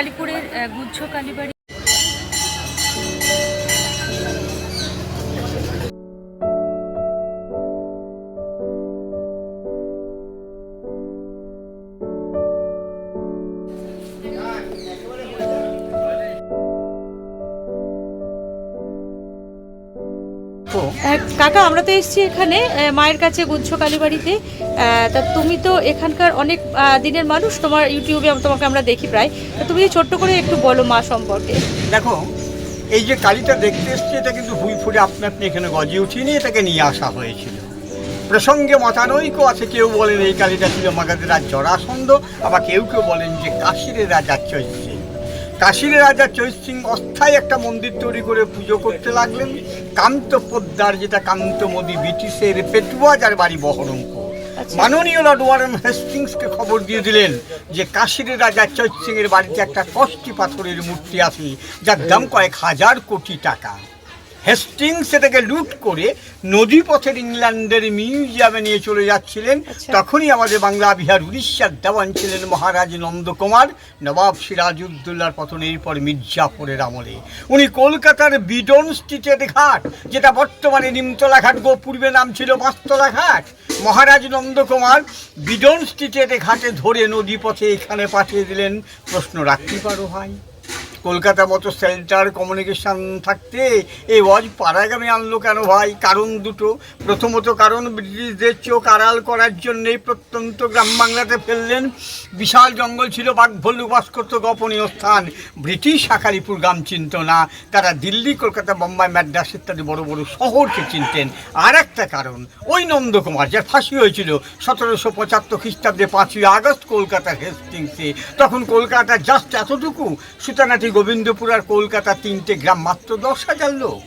কালীপুরের গুজ্জ কালীবাড়ি কাকা, আমরা তো এসেছি এখানে মায়ের কাছে গুজ্জ কালীবাড়িতে। তা তুমি তো এখানকার অনেক দিনের মানুষ, তোমার ইউটিউবে তোমাকে আমরা দেখি প্রায়। তা তুমি ছোট্ট করে একটু বলো মা সম্পর্কে। দেখো, এই যে কালীটা দেখতে এসছে, এটা কিন্তু ভুই ফুটে আপনি আপনি এখানে গজে উঠিয়ে এটাকে নিয়ে আসা হয়েছিল। প্রসঙ্গে মতানৈক্য আছে, কেউ বলেন এই কালীটা ছিল মাগাধের রাজ জরাসন্ধ, আবার কেউ কেউ বলেন যে কাশীরের রাজা সিং কাশীর রাজা চৈত সিং অস্থায়ী একটা মন্দির তৈরি করে পুজো করতে লাগলেন। কান্ত পোদ্দার যেটা কান্ত মোদী ব্রিটিশের পেটুয়া যার বাড়ি বহরমপুর। আচ্ছা। মাননীয় লর্ড ওয়ারেন হেস্টিংসকে খবর দিয়ে দিলেন যে কাশীর রাজা চৈত সিং এর বাড়িতে একটা কষ্টি পাথরের মূর্তি আছে যার দাম কয়েক হাজার কোটি টাকা। হেস্টিংস সেটাকে লুট করে নদীপথের ইংল্যান্ডের মিউজিয়ামে নিয়ে চলে যাচ্ছিলেন। আচ্ছা। তখনই আমাদের বাংলা বিহার উড়িষ্যার দেওয়ান ছিলেন মহারাজ নন্দকুমার নবাব সিরাজউদ্দৌলার পতনের পর মির্জাফরের আমলে। উনি কলকাতার বিডন স্ট্রিটের ঘাট যেটা বর্তমানে নিমতলা ঘাট গো পূর্বে নাম ছিল পাঁচতলা ঘাট। মহারাজ নন্দকুমার বিডন স্ট্রিটের ঘাটে ধরে নদীপথে এখানে পাঠিয়ে দিলেন প্রশ্ন রাখতে পারো ভাই কলকাতা মতো সেন্টার কমিউনিকেশন থাকতে এই ওয়াজ পাড়াগামী আনলো কেন ভাই? কারণ দুটো। প্রথমত কারণ ব্রিটিশদের চোখ আড়াল করার জন্যেই প্রত্যন্ত গ্রাম বাংলাতে ফেললেন। বিশাল জঙ্গল ছিল বাঘ ভল্লুক বাস করতো গোপনীয় স্থান। ব্রিটিশ শাকারিপুর গ্রাম চিনত না। তারা দিল্লি, কলকাতা, বোম্বাই ম্যাড্রাস ইত্যাদি বড় বড় শহরকে চিনতেন। আর একটা কারণ, ওই নন্দকুমার যার ফাঁসি হয়েছিল সতেরোশো পঁচাত্তর খ্রিস্টাব্দে পাঁচই আগস্ট কলকাতার হেস্টিংসে। তখন কলকাতা জাস্ট এতটুকু সুতানাটি গোবিন্দপুর আর কলকাতা তিনটে গ্রাম মাত্র দশ হাজার লোক।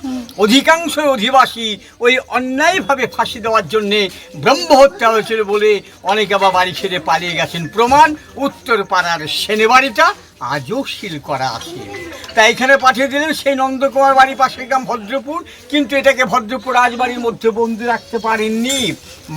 অধিকাংশ অধিবাসী ওই অন্যায়ভাবে ফাঁসি দেওয়ার জন্যে ব্রহ্মহত্যা হয়েছিল বলে অনেকে আবার বাড়ি ছেড়ে পালিয়ে গেছেন। প্রমাণ উত্তর পাড়ার সেনে বাড়িটা আজও শিল করা আছে। তাই এখানে পাঠিয়ে দিলেন সেই নন্দকুমার বাড়ি পাশের গ্রাম ভদ্রপুর কিন্তু এটাকে ভদ্রপুর রাজবাড়ির মধ্যে বন্দি রাখতে পারেননি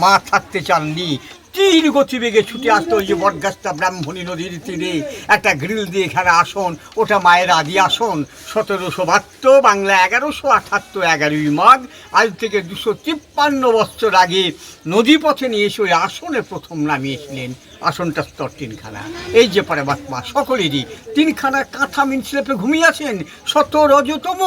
মা থাকতে চাননি। তীর গতিবেগে ছুটে আসতো ওই যে বটগাছটা ব্রাহ্মণী নদীর তীরে। একটা গ্রিল দিয়ে এখানে আসন, ওটা মায়ের আদি আসন। সতেরোশো বাহাত্তর, বাংলা এগারোশো আঠাত্তর, এগারোই মাঘ, আজ থেকে দুশো তিপ্পান্ন বছর আগে নদীপথে নিয়ে এসে ওই আসনে প্রথম নামিয়েছিলেন আসনটা স্তর তিনখানা। এই যে পারে বাতমা সকলেরই তিনখানা কাঁথা মিনসলেপে ঘুমিয়ে আছেন শত রজতম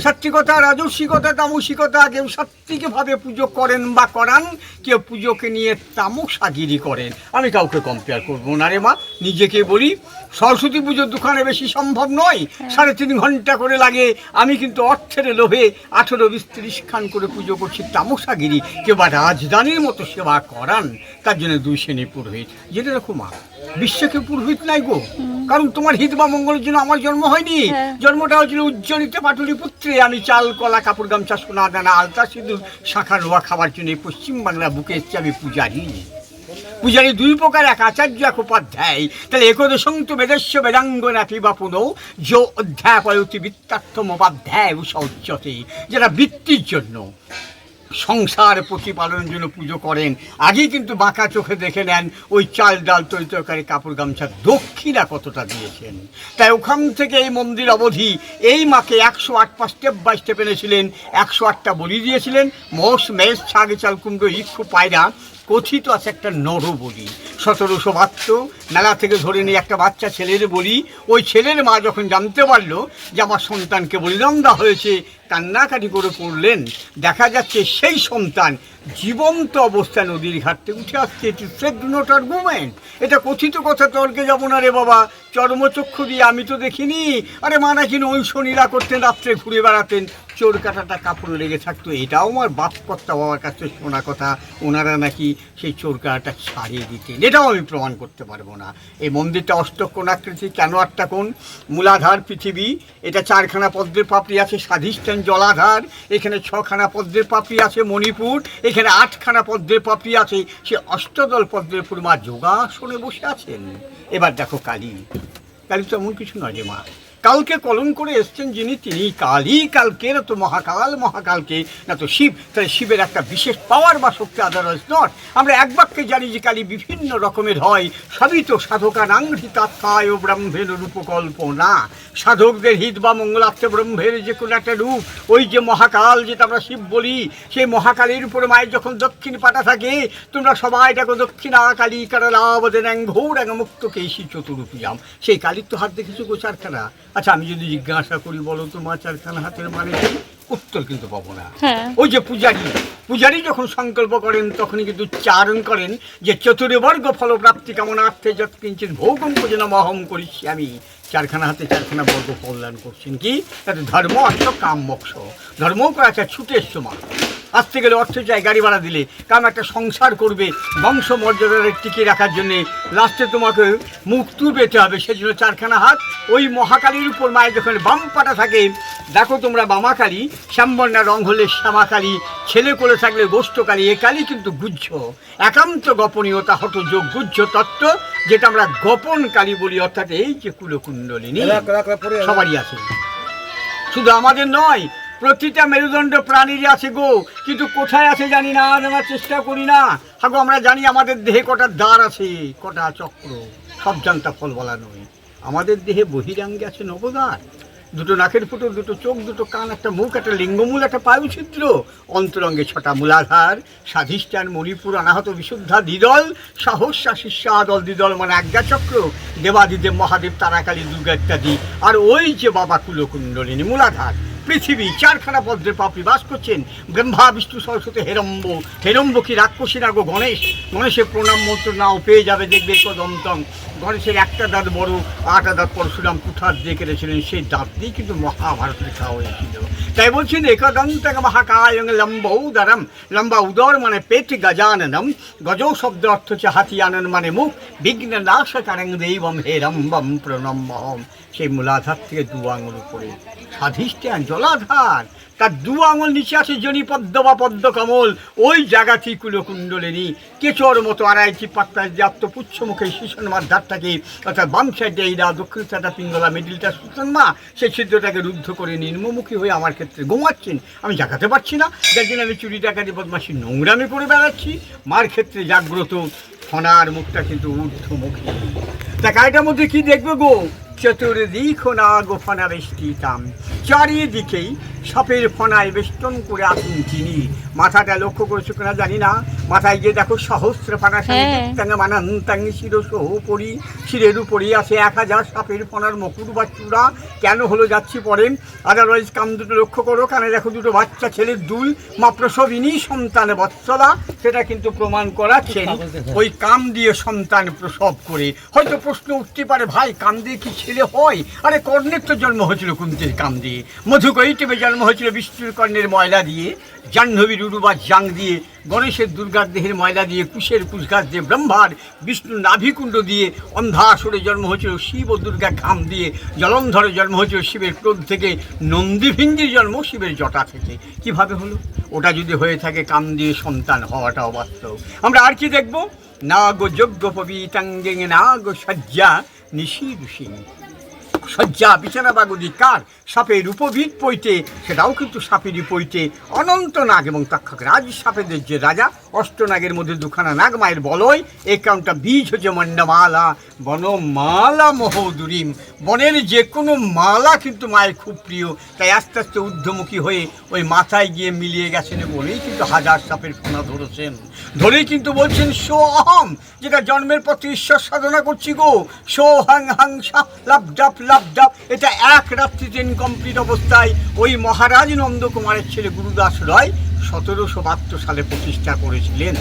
সাত্বিকতা রাজস্বিকতা, তামসিকতা, কেউ সাত্বিকভাবে পুজো করেন বা করান, কেউ পুজোকে নিয়ে তামুক তামসাগিরি করেন। আমি কাউকে কম্পেয়ার করব না রে মা, নিজেকে বলি সরস্বতী পুজোর দোকানে বেশি সম্ভব নয়। সাড়ে তিন ঘণ্টা করে লাগে। আমি কিন্তু অর্থের লোভে আঠেরো বিশ ত্রিশ খান করে পুজো করছি। তামসাগিরি কেউ বা রাজধানীর মতো সেবা করান। তার জন্য দুই শ্রেণি পুরোহিত। জেনে রাখো মা বিশ্বকে পুরোহিত নাই গো। কারণ তোমার হিত বা মঙ্গলের জন্য আমার জন্ম হয়নি। হ্যাঁ। জন্মটা হয়েছিল উজ্জ্বলিত পাটুলি পুত্রে। আমি চাল কলা কাপড় গামছা সোনা দানা আলতা সিঁদুর শাখা রোয়া খাবার জন্য পশ্চিমবাংলা বুকে এসছি আমি পূজারি। পূজারি দুই প্রকার এক আচার্য, এক উপাধ্যায়। তাহলে একদশং তো বেদস্য বেদাঙ্গনা পিবা পুনঃ যো অধ্যাপয়তি বৃত্তার্থম উপাধ্যায় উচ্চতে যারা বৃত্তির জন্য। সংসার প্রতিপালনের জন্য পুজো করেন। আগেই কিন্তু বাঁকা চোখে দেখে নেন, ওই চাল ডাল, তৈরি তরকারি, কাপড় গামছা দক্ষিণা কতটা দিয়েছেন। তাই ওখান থেকে এই মন্দির অবধি এই মাকে একশো আট পা স্টেপ বাই স্টেপ এনেছিলেন, একশো আটটা বলি দিয়েছিলেন। মোষ মেষ ছাগে, চাল, কুমড়ো, ইক্ষু, পায়রা কথিত আছে একটা নর বলি। সতেরোশো বাহাত্তর মেলা থেকে ধরে নিয়ে একটা বাচ্চা ছেলের বলি। ওই ছেলের মা যখন জানতে পারল যে আমার সন্তানকে বলিদান হয়েছে, কান্নাকাটি করে পড়লেন। দেখা যাচ্ছে সেই সন্তান জীবন্ত অবস্থায় নদীর ঘাটতে উঠে আসছে। এটি সেট নট আর্গুমেন্ট এটা কথিত কথা, তর্কে যাব না রে বাবা। চর্মচক্ষু দিয়ে আমি তো দেখিনি। আরে মানা মা নাকি নৈশনীরা করতেন, রাত্রে ঘুরে বেড়াতেন। চোর কাটাটা কাপড়ে লেগে থাকতো, এটাও আমার বাপ কর্তা বাবার কাছে শোনা কথা। ওনারা নাকি সেই চোর কাটাটা ছাড়িয়ে দিতেন, এটাও আমি প্রমাণ করতে পারব না। এই মন্দিরটা অষ্টকোণাকৃতি, কেন আটটা কোণ? মূলাধার পৃথিবী, এটা চারখানা পদ্মের পাপড়ি আছে, স্বাধিষ্ঠান জলাধার, এখানে ছখানা পদ্মের পাপড়ি আছে, মণিপুর, এখানে আটখানা পদ্মের পাপড়ি আছে। সে অষ্টদল পদ্মের মা যোগাসনে বসে আছেন। এবার দেখো কালী। কালী তো এমন কিছু নয় রে মা। কালকে কলম করে এসছেন যিনি, তিনি কালই কালকে, না তো মহাকাল, মহাকালকে, না তো শিব। তাহলে শিবের একটা বিশেষ পাওয়ার বা শক্তি আদারওয়াইজ নট আমরা এক বাক্যে জানি যে কালী বিভিন্ন রকমের হয়। সবই তো সাধকানাংঘি তাৎকায় ও ব্রহ্মের রূপকল্প না সাধকদের হিত বা মঙ্গলার্থে ব্রহ্মের যে কোনো একটা রূপ। ওই যে মহাকাল যেটা আমরা শিব বলি, সেই মহাকালীর উপরে মায়ের যখন দক্ষিণ পাটা থাকে, তোমরা সবাই দেখো দক্ষিণা কালী কারালাবদেন ঘোর এক মুক্ত কেশি, চতুরূপিয়াম। সেই কালীর তো হাত দেখেছ গো চারখানা আচ্ছা আমি যদি জিজ্ঞাসা করি বলো তোমার চারখানা হাতের মানে উত্তর কিন্তু পাবো না। হ্যাঁ। ওই যে পূজারী পূজারী যখন সংকল্প করেন তখনই কিন্তু চারণ করেন যে চতুর্বর্গ ফলপ্রাপ্তি কেমন কামনার্থে যত কিঞ্চিত ভোগম পুজন মহম করিছি আমি। চারখানা হাতে চারখানা বর্গ কল্যাণ করছেন কি? তাতে ধর্ম অর্থ কাম মোক্ষ ধর্মও করা আছে ছুটের সময় আসতে গেলে অর্থ চাই গাড়ি ভাড়া দিলে। কারণ একটা সংসার করবে বংশ মর্যাদার টিকিয়ে রাখার জন্যে। লাস্টে তোমাকে মুক্তু পেতে হবে সেজন্য চারখানা হাত। ওই মহাকালীর উপর মায়ের যখন বাম পাটা থাকে দেখো তোমরা বামাকালী শ্যামবর্ণা রং হলে শ্যামাকালী ছেলে করে থাকলে গোষ্ঠকালী এ কালী কিন্তু গুজ্জ একান্ত গোপনীয়তা হত যোগ গুজ্জ তত্ত্ব যেটা আমরা গোপন কালী বলি অর্থাৎ এই যে কুলকুণ্ডলিনী। সবারই আছে। শুধু আমাদের নয় প্রতিটা মেরুদণ্ড প্রাণীরই আছে গো। কিন্তু কোথায় আছে জানি না, জানার চেষ্টা করি না। হাগো, আমরা জানি আমাদের দেহে কটা দ্বার আছে, কটা চক্র। সব জানতা ফল বলা নয়। আমাদের দেহে বহিরাঙ্গে আছে নবদ্বার। দুটো নাকের ফুটো, দুটো চোখ, দুটো কান, একটা মুখ, একটা লিঙ্গমূল, একটা পায়ু ছিদ্র অন্তরঙ্গে ছটা মূলাধার, স্বাধিষ্ঠান, মণিপুর, অনাহত, বিশুদ্ধা, দ্বিদল সাহস্যা শিষ্যা দল দ্বিদল মানে আজ্ঞা চক্র দেবাদিদেব, মহাদেব, তারাকালী, দুর্গা ইত্যাদি। আর ওই যে বাবা কুলকুণ্ডলিনী মূলাধার। পৃথিবী, চারখানা পদ্মে পাপড়ি বাস করছেন। ব্রহ্মা বিষ্ণু সরস্বতী হেরম্ব হেরম্ব কি রাক্ষসী না গো গণেশ? গণেশের প্রণাম মন্ত্র নাও, পেয়ে যাবে দেখবে কদমতম গণেশের একটা দাঁত বড়, আটা দাঁত পরশুরাম কুঠার দিয়ে কেটেছিলেন। সেই দাঁত দিয়ে কিন্তু মহাভারত লেখা হয়েছিল তাই বলছেন, একদন্ত মহাকায় লম্ব উদারম। লম্বা উদর মানে পেট গজাননম। গজৌ শব্দ অর্থ হচ্ছে হাতিয়ানন মানে মুখ। বিঘ্ন নাশ কারং দেবম হেরম্বম প্রণম্বহম সেই মূলাধার থেকে দু আঙুল উপরে। স্বাধিষ্ঠান জলাধার। তার দু আঙুল নিচে আছে জনি পদ্ম বা পদ্ম কমল। ওই জায়গাটি কুলকুণ্ডলিনী। কেচোর মতো আড়াইটি পাত্তায় জাপ্ত পুচ্ছ মুখে শিশন ধারটাকে অর্থাৎ বাম সাইডে এইরা দক্ষিণ সাইডটা পিঙ্গলা মিডিলটা সুতন মা, সেই ছিদ্রটাকে রুদ্ধ করে নির্মমুখী হয়ে আমার ক্ষেত্রে ঘুমাচ্ছেন আমি জাগাতে পারছি না। যার জন্য আমি চুরি টাকাটি বদমাসি নোংরামি করে বেড়াচ্ছি। মার ক্ষেত্রে জাগ্রত ফনার মুখটা কিন্তু ঊর্ধ্বমুখী। তা গাড়িটার মধ্যে কি দেখবে গো? চতুর্দিক না গোফনা বেষ্টিতাম। চারিদিকেই সাপের ফনায় বেষ্টন করে আসুন চিনি মাথাটা লক্ষ্য করেছ কিনা জানি না। মাথায় গিয়ে দেখো সহস্র ফানা হ্যাঁ। মানান তাঙ্গি শির সহ পরি। শিরের উপরই আছে এক হাজার সাপের ফনার মকুর বা চূড়া। কেন হলো যাচ্ছি পরে আদারওয়াইজ কাম দুটো লক্ষ্য করো। কানে দেখো দুটো বাচ্চা ছেলের দুল মা প্রসবিনী সন্তান বৎসলা। সেটা কিন্তু প্রমাণ করাচ্ছেন ওই কাম দিয়ে সন্তান প্রসব করে। হয়তো প্রশ্ন উঠতে পারে ভাই কাম দিয়ে কি ছেলে হয় আরে কর্ণের তো জন্ম হয়েছিল কুন্তির কাম দিয়ে মধু কৈটিবে জন্ম হয়েছিল বিষ্ণুর কর্ণের ময়লা দিয়ে। জাহ্নবীর উরুবা জাং দিয়ে, গণেশের দুর্গার দেহের ময়লা দিয়ে, কুশের কুশগাছ দিয়ে, ব্রহ্মার বিষ্ণুর নাভিকুণ্ড দিয়ে, অন্ধাসুরে জন্ম হয়েছিল শিব ও দুর্গা ঘাম দিয়ে, জলন্ধরে জন্ম হয়েছিল শিবের ক্রোধ থেকে নন্দীভিঙ্গির জন্ম শিবের জটা থেকে। কীভাবে হলো? ওটা যদি হয়ে থাকে কাম দিয়ে সন্তান হওয়াটা অবাস্তব। আমরা আর কি দেখব? না গো যজ্ঞ পবিতাঙ্গে না গো সজ্জা নিশি ঋষি শয্যা বিছানা বাগুদি, কার? সাপের উপভিত পইতে সেটাও কিন্তু সাপেরই পইতে অনন্ত নাগ এবং তক্ষক রাজ সাপেদের যে রাজা, অষ্টনাগের মধ্যে দুখানা নাগ মায়ের বলয় এই কারণটা বীজ হচ্ছে মন্ডমালা, বনমালা মহোদুরিম। বনের যে কোনো মালা কিন্তু মায়ের খুব প্রিয়। তাই আস্তে আস্তে ঊর্ধ্বমুখী হয়ে ওই মাথায় গিয়ে মিলিয়ে গেছেন বলেই কিন্তু হাজার সাপের ফোনা ধরেছেন। ধরেই কিন্তু বলছেন, সো অহম যেটা জন্মের তো ঈশ্বর সাধনা করছি গো। সো হাং হাং সা লাভ ডাপ লাভ ডাপ এটা এক রাত্রিতে ইনকমপ্লিট অবস্থায় ওই মহারাজ নন্দকুমারের ছেলে গুরুদাস রয় সতেরোশো বাহাত্তর সালে প্রতিষ্ঠা করেছিলেন।